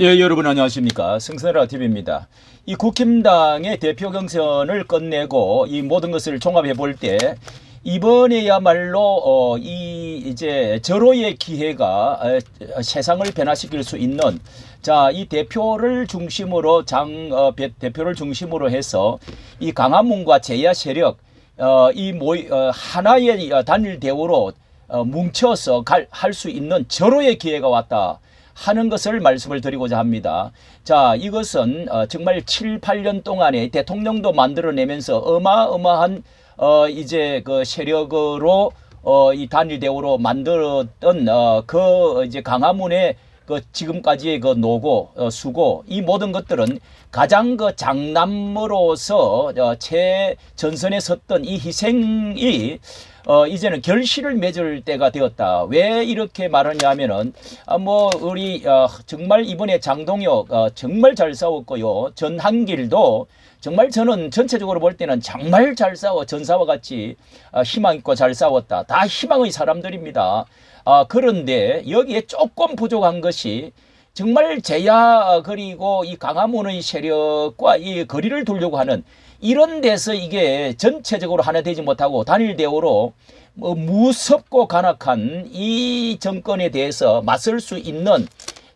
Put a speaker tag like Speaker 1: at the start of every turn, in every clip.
Speaker 1: 예, 여러분 안녕하십니까. 승선라 TV입니다. 이 국힘당의 대표 경선을 끝내고 이 모든 것을 종합해 볼 때 이번에야말로 어, 이 이제 절호의 기회가 어, 세상을 변화시킬 수 있는 자, 이 대표를 중심으로 장 어, 배- 대표를 중심으로 해서 이 강화문과 제야 세력 어, 이 모이 어, 하나의 어, 단일 대우로 어, 뭉쳐서 할수 있는 절호의 기회가 왔다. 하는 것을 말씀을 드리고자 합니다. 자, 이것은 어, 정말 7, 8년 동안에 대통령도 만들어내면서 어마어마한 어, 이제 그 세력으로 어, 이 단일 대우로 만들었던 어, 그 이제 강화문의 그 지금까지의 그 노고, 어, 수고 이 모든 것들은 가장 그 장남으로서 어, 최전선에 섰던 이 희생이 어, 이제는 결실을 맺을 때가 되었다. 왜 이렇게 말하냐 하면은, 아, 뭐, 우리, 어, 정말 이번에 장동혁, 어, 정말 잘 싸웠고요. 전한길도 정말 저는 전체적으로 볼 때는 정말 잘 싸워. 전사와 같이 어, 희망 있고 잘 싸웠다. 다 희망의 사람들입니다. 아, 그런데 여기에 조금 부족한 것이 정말 제야 그리고 이 강화문의 세력과 이 거리를 두려고 하는 이런 데서 이게 전체적으로 하나 되지 못하고 단일 대우로 뭐 무섭고 간악한 이 정권에 대해서 맞설 수 있는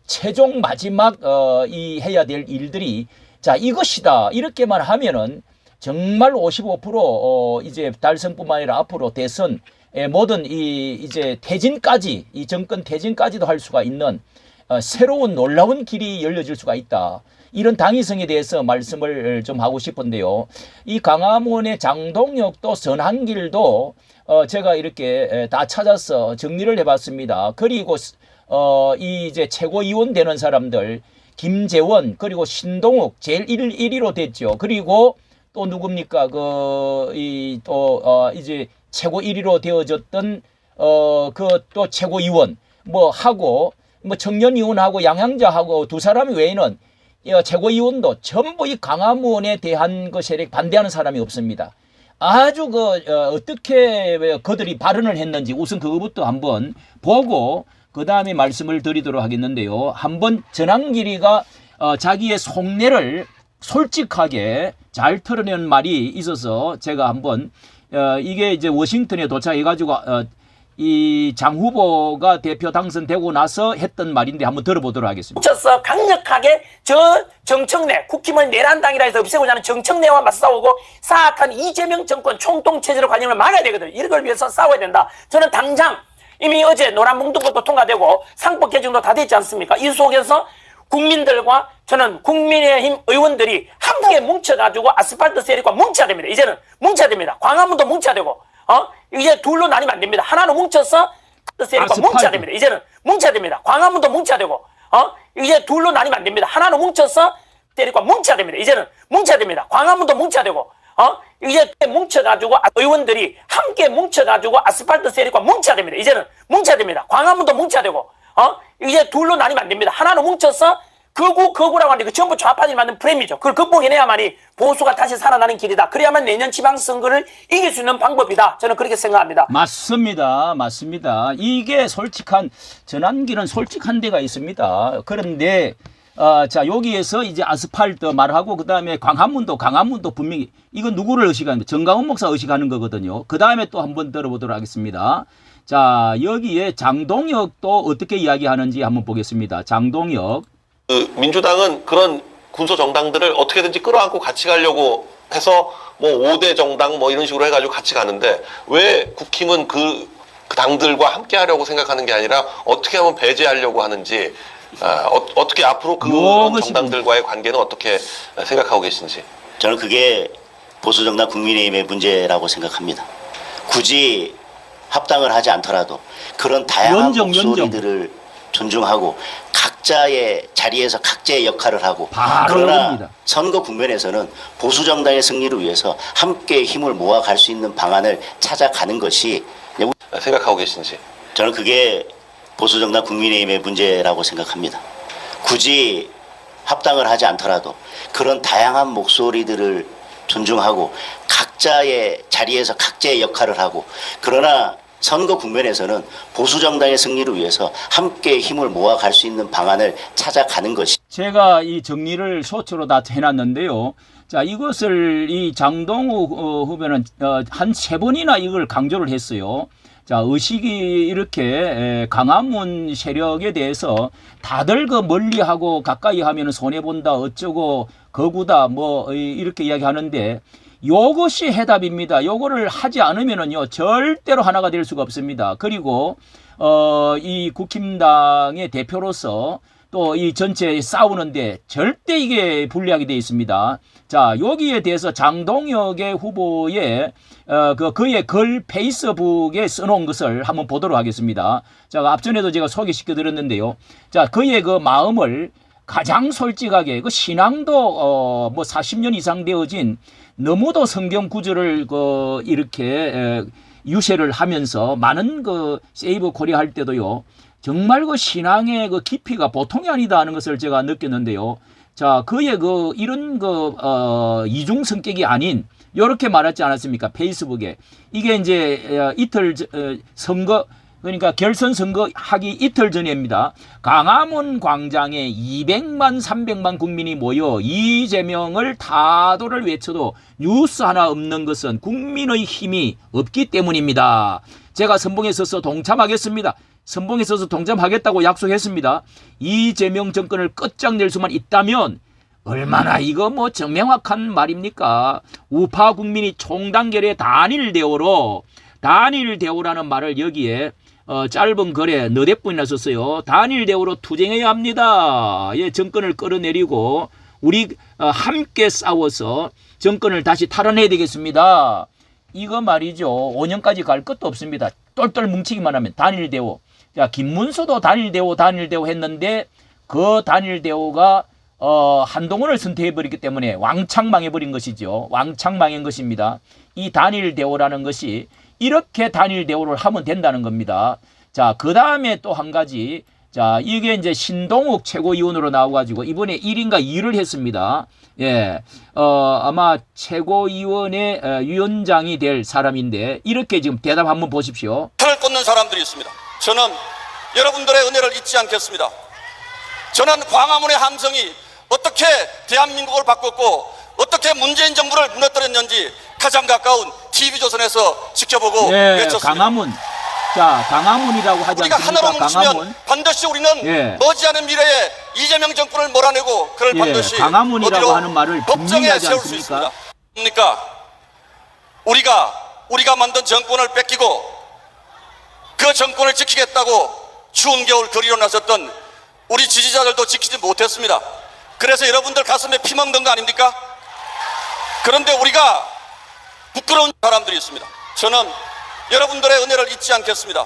Speaker 1: 최종 마지막 어, 이 해야 될 일들이 자 이것이다 이렇게만 하면은 정말 55% 어, 이제 달성뿐만 아니라 앞으로 대선 의 모든 이 이제 퇴진까지 이 정권 퇴진까지도 할 수가 있는 어, 새로운 놀라운 길이 열려질 수가 있다. 이런 당위성에 대해서 말씀을 좀 하고 싶은데요. 이 강화문의 장동혁도 선한길도 어, 제가 이렇게 에, 다 찾아서 정리를 해봤습니다. 그리고 어, 이 이제 최고위원 되는 사람들 김재원 그리고 신동욱 제일 1, 1위로 됐죠. 그리고 또 누굽니까 그 이 또 어, 이제 최고 1위로 되어졌던 어 그 또 최고위원 뭐 하고 뭐 청년위원하고 양향자하고 두 사람 외에는 이 최고위원도 전부 이 강화문에 대한 그 세력 반대하는 사람이 없습니다. 아주 그 어, 어떻게 그들이 발언을 했는지 우선 그거부터 한번 보고 그 다음에 말씀을 드리도록 하겠는데요. 한번 전환길이가 어, 자기의 속내를 솔직하게 잘 털어낸 말이 있어서 제가 한번 어, 이게 이제 워싱턴에 도착해가지고 어, 이 장 후보가 대표 당선되고 나서 했던 말인데 한번 들어보도록 하겠습니다.
Speaker 2: 뭉쳐서 강력하게 저 정청래 국힘을 내란당이라 해서 없애고자 하는 정청래와 맞싸우고 사악한 이재명 정권 총동체제로 관념을 막아야 되거든. 이걸 위해서 싸워야 된다. 저는 당장 이미 어제 노란봉투법도 통과되고 상법 개정도 다 됐지 않습니까? 이 속에서 국민들과 저는 국민의힘 의원들이 함께 뭉쳐가지고 아스팔트 세력과 뭉쳐야 됩니다. 이제는 뭉쳐야 됩니다. 광화문도 뭉쳐야 되고 어? 이제 둘로 나뉘면 안 됩니다. 하나로 뭉쳐서 세력과
Speaker 1: 아스팔트.
Speaker 2: 뭉쳐야 됩니다. 이제는 뭉쳐야 됩니다. 광화문도 뭉쳐야 되고 어? 이제 둘로 나뉘면 안 됩니다. 하나로 뭉쳐서 때리고 뭉쳐야 됩니다. 이제는 뭉쳐야 됩니다. 광화문도 뭉쳐야 되고 어? 이제 뭉쳐가지고 아- 의원들이 함께 뭉쳐가지고 아스팔트 세력과 뭉쳐야 됩니다. 이제는 뭉쳐야 됩니다. 광화문도 뭉쳐야 되고 어? 이제 둘로 나뉘면 안 됩니다. 하나로 뭉쳐서 거구 거구라고 하는데 그 전부 좌파들이 만든 프레임이죠 그걸 극복해내야만이 보수가 다시 살아나는 길이다 그래야만 내년 지방선거를 이길 수 있는 방법이다 저는 그렇게 생각합니다
Speaker 1: 맞습니다. 맞습니다. 이게 솔직한 전환기는 솔직한 데가 있습니다. 그런데 어, 자 여기에서 이제 아스팔트 말하고 그 다음에 광화문도 강화문도 분명히 이건 누구를 의식하는 정강훈 목사 의식하는 거거든요. 그 다음에 또 한번 들어보도록 하겠습니다. 자 여기에 장동혁도 어떻게 이야기하는지 한번 보겠습니다. 장동혁
Speaker 3: 그 민주당은 그런 군소 정당들을 어떻게든지 끌어안고 같이 가려고 해서 뭐 5대 정당 뭐 이런 식으로 해가지고 같이 가는데 왜 국힘은 그, 그 당들과 함께 하려고 생각하는 게 아니라 어떻게 하면 배제하려고 하는지 아, 어, 떻게 앞으로 그런
Speaker 1: 요것이
Speaker 3: 정당들과의 관계는 어떻게 생각하고 계신지
Speaker 4: 저는 그게 보수 정당 국민의힘의 문제라고 생각합니다. 굳이 합당을 하지 않더라도 그런 다양한
Speaker 1: 연정, 연정.
Speaker 4: 목소리들을 존중하고 각자의 자리에서 각자의 역할을 하고 그러나
Speaker 1: 이겁니다.
Speaker 4: 선거 국면에서는 보수 정당의 승리를 위해서 함께 힘을 모아 갈 수 있는 방안을 찾아가는 것이
Speaker 3: 생각하고 계신지
Speaker 4: 저는 그게 보수 정당 국민의힘의 문제라고 생각합니다. 굳이 합당을 하지 않더라도 그런 다양한 목소리들을 존중하고 각자의 자리에서 각자의 역할을 하고 그러나 선거 국면에서는 보수 정당의 승리를 위해서 함께 힘을 모아 갈 수 있는 방안을 찾아가는 것이
Speaker 1: 제가 이 정리를 소초로 다 해놨는데요. 자, 이것을 이 장동우 어, 후보는 어, 한세 번이나 이걸 강조를 했어요. 자, 의식이 이렇게 에, 강화문 세력에 대해서 다들 그 멀리하고 가까이 하면 손해본다, 어쩌고, 거구다, 뭐, 이- 이렇게 이야기하는데 요것이 해답입니다. 요거를 하지 않으면은요, 절대로 하나가 될 수가 없습니다. 그리고, 어, 이 국힘당의 대표로서 또 이 전체 싸우는데 절대 이게 불리하게 돼 있습니다. 자, 여기에 대해서 장동혁의 후보의 어, 그 그의 글 페이스북에 써놓은 것을 한번 보도록 하겠습니다. 자, 앞전에도 제가 소개시켜 드렸는데요. 자, 그의 그 마음을 가장 솔직하게 그 신앙도 어, 뭐 40년 이상 되어진 너무도 성경 구절을 그 이렇게 에, 유세를 하면서 많은 그 세이브 코리아 할 때도요. 정말 그 신앙의 그 깊이가 보통이 아니다 하는 것을 제가 느꼈는데요. 자, 그의 그 이런 그 어, 이중 성격이 아닌 이렇게 말하지 않았습니까? 페이스북에 이게 이제 어, 이틀 선거 그러니까 결선 선거 하기 이틀 전입니다. 강화문 광장에 200만 300만 국민이 모여 이재명을 타도를 외쳐도 뉴스 하나 없는 것은 국민의 힘이 없기 때문입니다. 제가 선봉에 서서 동참하겠습니다. 선봉에 서서 동참하겠다고 약속했습니다. 이재명 정권을 끝장낼 수만 있다면 얼마나 이거 뭐 정명확한 말입니까? 우파 국민이 총단결의 단일 대오로 단일 대오라는 말을 여기에 어, 짧은 글에 너댓 번이나 썼어요. 단일 대오로 투쟁해야 합니다. 예, 정권을 끌어내리고 우리 어, 함께 싸워서 정권을 다시 탈환해야 되겠습니다. 이거 말이죠. 5년까지 갈 것도 없습니다. 똘똘 뭉치기만 하면 단일 대오. 자, 김문수도 단일 대오, 단일 대오 했는데 그 단일 대오가 어, 한동훈을 선택해버렸기 때문에 왕창 망해버린 것이죠. 왕창 망한 것입니다. 이 단일 대오라는 것이 이렇게 단일 대오를 하면 된다는 겁니다. 자, 그 다음에 또 한 가지. 자, 이게 이제 신동욱 최고위원으로 나와가지고 이번에 1인가 2를 했습니다. 예, 어, 아마 최고위원의 어, 위원장이 될 사람인데 이렇게 지금 대답 한번 보십시오.
Speaker 5: 편을 꽂는 사람들이 있습니다. 저는 여러분들의 은혜를 잊지 않겠습니다. 저는 광화문의 함성이 어떻게 대한민국을 바꿨고 어떻게 문재인 정부를 무너뜨렸는지 가장 가까운 TV조선에서 지켜보고
Speaker 1: 예,
Speaker 5: 외쳤습니다.
Speaker 1: 강화문. 자, 강화문이라고 하지
Speaker 5: 우리가
Speaker 1: 않습니까?
Speaker 5: 하나로 뭉치면
Speaker 1: 강화문.
Speaker 5: 반드시 우리는
Speaker 1: 예.
Speaker 5: 머지않은 미래에 이재명 정권을 몰아내고 그를
Speaker 1: 예,
Speaker 5: 반드시
Speaker 1: 강화문이라고
Speaker 5: 어디로
Speaker 1: 하는 말을
Speaker 5: 법정에
Speaker 1: 하지
Speaker 5: 세울 수
Speaker 1: 않습니까?
Speaker 5: 있습니다. 뭡니까? 우리가 우리가 만든 정권을 뺏기고 그 정권을 지키겠다고 추운 겨울 거리로 나섰던 우리 지지자들도 지키지 못했습니다. 그래서 여러분들 가슴에 피 먹는 거 아닙니까? 그런데 우리가 부끄러운 사람들이 있습니다. 저는 여러분들의 은혜를 잊지 않겠습니다.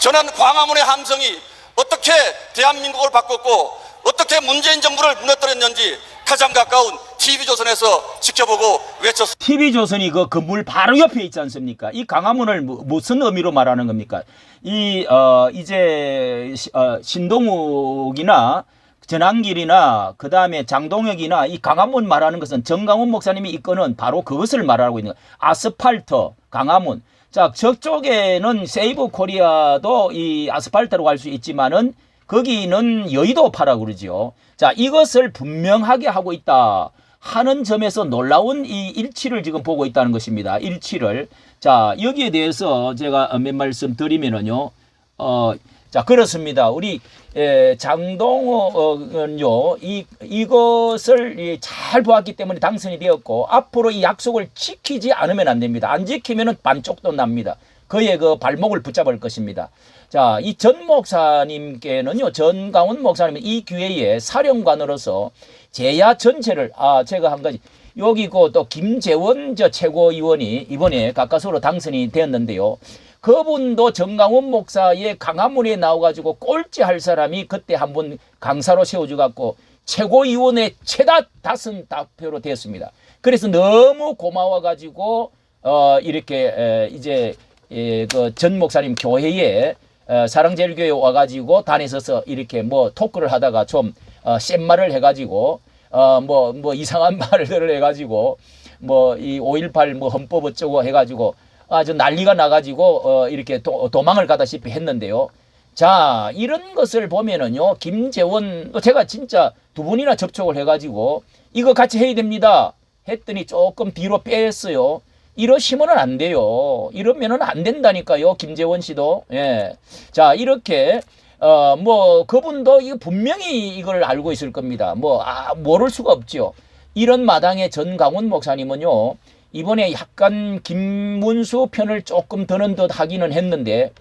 Speaker 5: 저는 광화문의 함성이 어떻게 대한민국을 바꿨고 어떻게 문재인 정부를 무너뜨렸는지 가장 가까운 TV조선에서 지켜보고 외쳤습니다.
Speaker 1: TV조선이 그 건물 바로 옆에 있지 않습니까? 이 강화문을 무- 무슨 의미로 말하는 겁니까? 이, 어, 이제, 시- 어, 신동욱이나 전한길이나 그 다음에 장동혁이나 이 강화문 말하는 것은 정강훈 목사님이 이끄는 바로 그것을 말하고 있는 거예요. 아스팔트, 강화문. 자, 저쪽에는 세이브 코리아도 이 아스팔트로 갈수 있지만은 거기는 여의도 파라고 그러지요. 자, 이것을 분명하게 하고 있다. 하는 점에서 놀라운 이 일치를 지금 보고 있다는 것입니다. 일치를. 자, 여기에 대해서 제가 몇 말씀 드리면은요. 어, 자, 그렇습니다. 우리 에, 장동호는요, 이, 이것을 이, 잘 보았기 때문에 당선이 되었고, 앞으로 이 약속을 지키지 않으면 안 됩니다. 안 지키면은 반쪽도 납니다. 그의 그 발목을 붙잡을 것입니다. 자, 이 전 목사님께는요, 전강훈 목사님은 이 기회에 사령관으로서 제야 전체를, 아, 제가 한 가지, 여기 고또 김재원 저 최고위원이 이번에 가까스로 당선이 되었는데요. 그분도 정강원 목사의 강화문에 나와가지고 꼴찌 할 사람이 그때 한번 강사로 세워져 갖고 최고위원회 최다 다선 다표로 되었습니다. 그래서 너무 고마워가지고 어 이렇게 에, 이제 예, 그전 목사님 교회에 어, 사랑제일교회 와가지고 단에 서서 이렇게 뭐 토크를 하다가 좀 어, 센 말을 해가지고 어뭐뭐 이상한 말을 해가지고 뭐 이 5.18 뭐 헌법 어쩌고 해가지고 아주 난리가 나가지고 어, 이렇게 도, 도망을 가다시피 했는데요. 자 이런 것을 보면은요 김재원 또 제가 진짜 두 분이나 접촉을 해가지고 이거 같이 해야 됩니다 했더니 조금 뒤로 뺐어요. 이러시면 은 안 돼요. 이러면은 안 된다니까요. 김재원 씨도. 예. 자, 이렇게 어 뭐 그분도 이거 분명히 이걸 알고 있을 겁니다. 뭐 아, 모를 수가 없죠. 이런 마당에 전강훈 목사님은요. 이번에 약간 김문수 편을 조금 드는 듯 하기는 했는데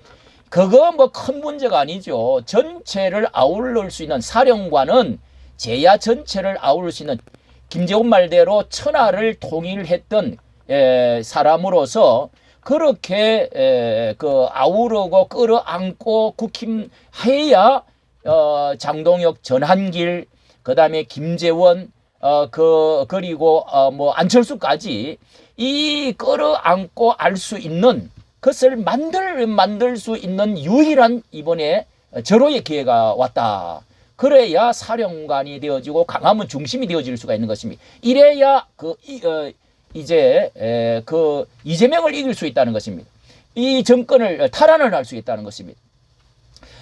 Speaker 1: 그거 뭐 큰 문제가 아니죠. 전체를 아울러 수 있는 사령관은 제야 전체를 아울러 수 있는 김재훈 말대로 천하를 통일했던 에, 사람으로서 그렇게 에, 그 아우르고 끌어안고 국힘해야 어, 장동혁 전한길 그다음에 김재원 어, 그 그리고 어, 뭐 안철수까지 이 끌어안고 알 수 있는 것을 만들 만들 수 있는 유일한 이번에 절호의 기회가 왔다. 그래야 사령관이 되어지고 강함은 중심이 되어질 수가 있는 것입니다. 이래야 그 이, 어, 이제 에, 그 이재명을 이길 수 있다는 것입니다. 이 정권을 탈환을 할 수 있다는 것입니다.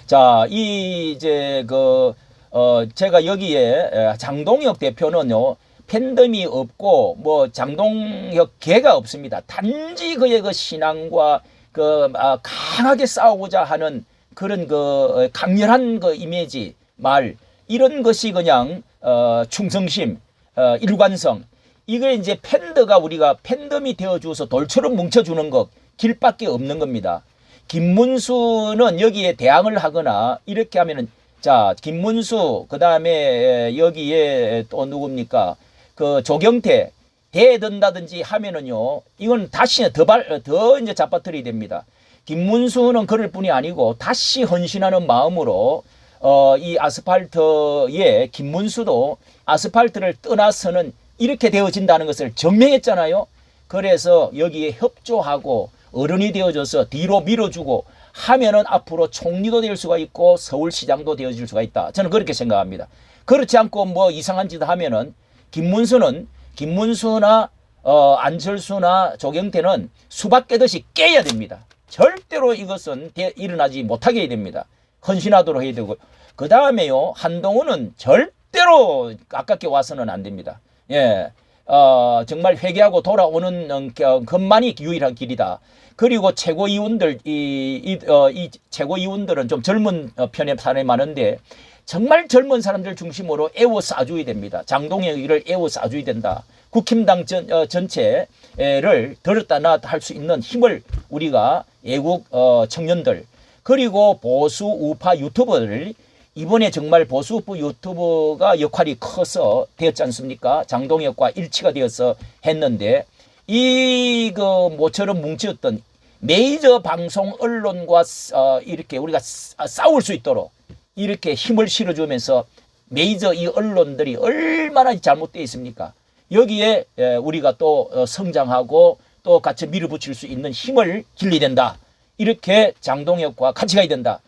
Speaker 1: 자, 이 이제 그 어, 제가 여기에 에, 장동혁 대표는요. 팬덤이 없고 뭐 장동혁 개가 없습니다. 단지 그의 그 신앙과 그 아, 강하게 싸우고자 하는 그런 그 어, 강렬한 그 이미지 말 이런 것이 그냥 어, 충성심, 어, 일관성 이게 이제 팬더가 우리가 팬덤이 되어주어서 돌처럼 뭉쳐주는 것 길밖에 없는 겁니다. 김문수는 여기에 대항을 하거나 이렇게 하면은 자 김문수 그 다음에 여기에 또 누굽니까 그 조경태 대든다든지 하면은요 이건 다시 더발 더 이제 잡아들이 됩니다. 김문수는 그럴 뿐이 아니고 다시 헌신하는 마음으로 어, 이 아스팔트에 김문수도 아스팔트를 떠나서는 이렇게 되어진다는 것을 증명했잖아요. 그래서 여기에 협조하고 어른이 되어줘서 뒤로 밀어주고 하면은 앞으로 총리도 될 수가 있고 서울시장도 되어질 수가 있다. 저는 그렇게 생각합니다. 그렇지 않고 뭐 이상한 짓 하면은 김문수는 김문수나 어, 안철수나 조경태는 수박 깨듯이 깨야 됩니다. 절대로 이것은 대- 일어나지 못하게 해야 됩니다. 헌신하도록 해야 되고 그 다음에요 한동훈은 절대로 아깝게 와서는 안 됩니다. 예, 어, 정말 회개하고 돌아오는 것만이 유일한 길이다. 그리고 최고위원들 이, 이, 어, 이 최고위원들은 좀 젊은 어, 편의 사람이 많은데 정말 젊은 사람들 중심으로 애워 싸줘야 됩니다. 장동혁이를 애워 싸줘야 된다. 국힘당 전, 어, 전체를 들었다 놨다 할 수 있는 힘을 우리가 애국 어, 청년들 그리고 보수 우파 유튜버들 이번에 정말 보수 우파 유튜버가 역할이 커서 되었지 않습니까? 장동혁과 일치가 되어서 했는데 이 그 모처럼 뭉쳤던 메이저 방송 언론과 어, 이렇게 우리가 싸- 싸울 수 있도록 이렇게 힘을 실어주면서 메이저 이 언론들이 얼마나 잘못되어 있습니까? 여기에 에, 우리가 또 어, 성장하고 또 같이 밀어붙일 수 있는 힘을 길러야 된다. 이렇게 장동혁과 같이 가야 된다.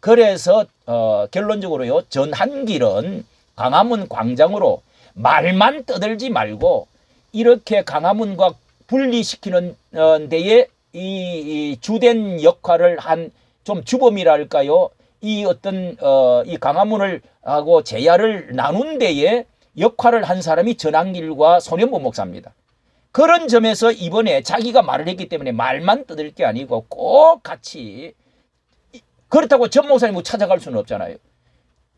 Speaker 1: 그래서 어, 결론적으로요 전한길은 광화문 광장으로 말만 떠들지 말고 이렇게 광화문과 분리시키는 어, 데에 이, 이 주된 역할을 한 좀 주범이랄까요? 이 어떤 어, 이 광화문을 하고 제야를 나눈 데에 역할을 한 사람이 전한길과 손현보 목사입니다. 그런 점에서 이번에 자기가 말을 했기 때문에 말만 떠들 게 아니고 꼭 같이 이- 그렇다고 전 목사님 뭐 찾아갈 수는 없잖아요.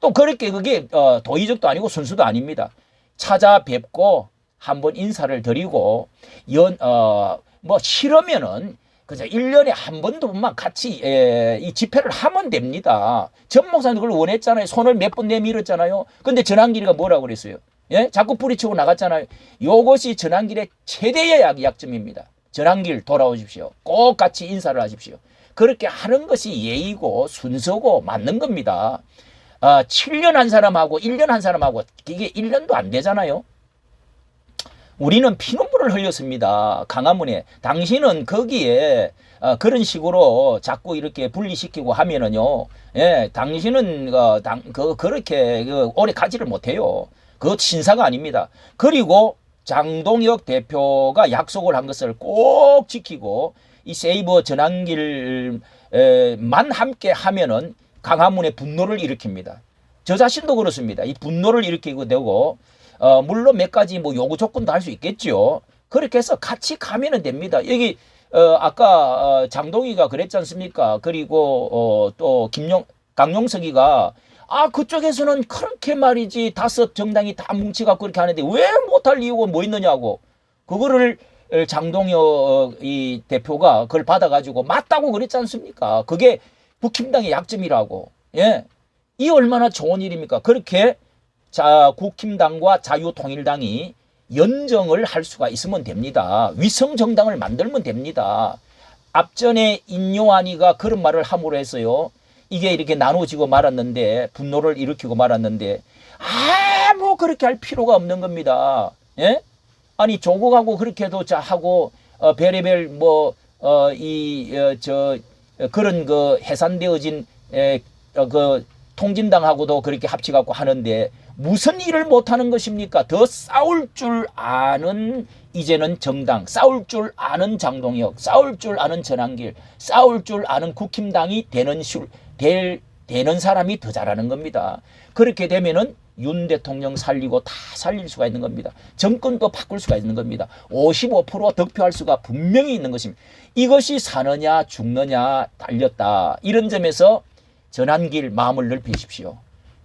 Speaker 1: 또 그렇게 그게 어, 도의적도 아니고 순수도 아닙니다. 찾아뵙고 한번 인사를 드리고 연, 어, 뭐 싫으면은 그저 1년에 한 번도만 같이 에, 이 집회를 하면 됩니다. 전 목사님 그걸 원했잖아요. 손을 몇 번 내밀었잖아요. 근데 전한길이가 뭐라고 그랬어요? 예? 자꾸 뿌리치고 나갔잖아요. 요것이 전한길의 최대의 약, 약점입니다. 전한길 돌아오십시오. 꼭 같이 인사를 하십시오. 그렇게 하는 것이 예의고 순서고 맞는 겁니다. 아, 7년 한 사람하고 1년 한 사람하고 이게 1년도 안 되잖아요. 우리는 피눈물을 흘렸습니다. 강화문에. 당신은 거기에 어, 그런 식으로 자꾸 이렇게 분리시키고 하면은요, 예, 당신은 어, 당, 그 그렇게 그 오래 가지를 못해요. 그것 신사가 아닙니다. 그리고 장동혁 대표가 약속을 한 것을 꼭 지키고 이 세이버 전환길만 함께 하면은 강화문의 분노를 일으킵니다. 저 자신도 그렇습니다. 이 분노를 일으키고 되고 어 물론 몇 가지 뭐 요구 조건도 할 수 있겠죠. 그렇게 해서 같이 가면은 됩니다. 여기 어 아까 어 장동희가 그랬지 않습니까? 그리고 어 또 김용 강용석이가 아 그쪽에서는 그렇게 말이지 다섯 정당이 다 뭉치갖고 그렇게 하는데 왜 못할 이유가 뭐 있느냐고 그거를 장동혁 어, 이 대표가 그걸 받아가지고 맞다고 그랬지 않습니까? 그게 국힘당의 약점이라고. 예. 이 얼마나 좋은 일입니까? 그렇게 자, 국힘당과 자유통일당이 연정을 할 수가 있으면 됩니다. 위성 정당을 만들면 됩니다. 앞전에 인요한이가 그런 말을 함으로 해서요. 이게 이렇게 나눠지고 말았는데 분노를 일으키고 말았는데 아뭐 그렇게 할 필요가 없는 겁니다. 예? 아니 조국하고 그렇게 해도 자 하고 어, 별의별 뭐어이저 그런 그 해산되어진 에, 어, 그 통진당하고도 그렇게 합치갖고 하는데 무슨 일을 못하는 것입니까? 더 싸울 줄 아는 이제는 정당, 싸울 줄 아는 장동혁, 싸울 줄 아는 전한길, 싸울 줄 아는 국힘당이 되는 실, 될, 되는 사람이 더 잘하는 겁니다. 그렇게 되면은 윤 대통령 살리고 다 살릴 수가 있는 겁니다. 정권도 바꿀 수가 있는 겁니다. 55% 득표할 수가 분명히 있는 것입니다. 이것이 사느냐 죽느냐 달렸다. 이런 점에서 전환길 마음을 넓히십시오.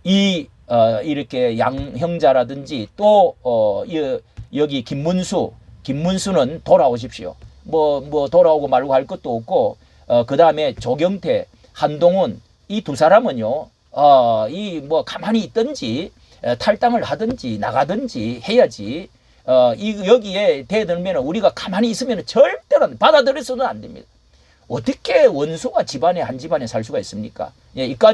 Speaker 1: 이 어, 이렇게 양형자라든지 또 어, 이, 여기 김문수, 김문수는 돌아오십시오. 뭐뭐 돌아오고 말고 할 것도 없고 어, 그 다음에 조경태, 한동훈 이 두 사람은요. 어, 이 뭐 가만히 있든지 어, 탈당을 하든지 나가든지 해야지. 어, 이 여기에 대들면 우리가 가만히 있으면 절대로 받아들여서는 안 됩니다. 어떻게 원수가 집안에 한 집안에 살 수가 있습니까? 예, 이까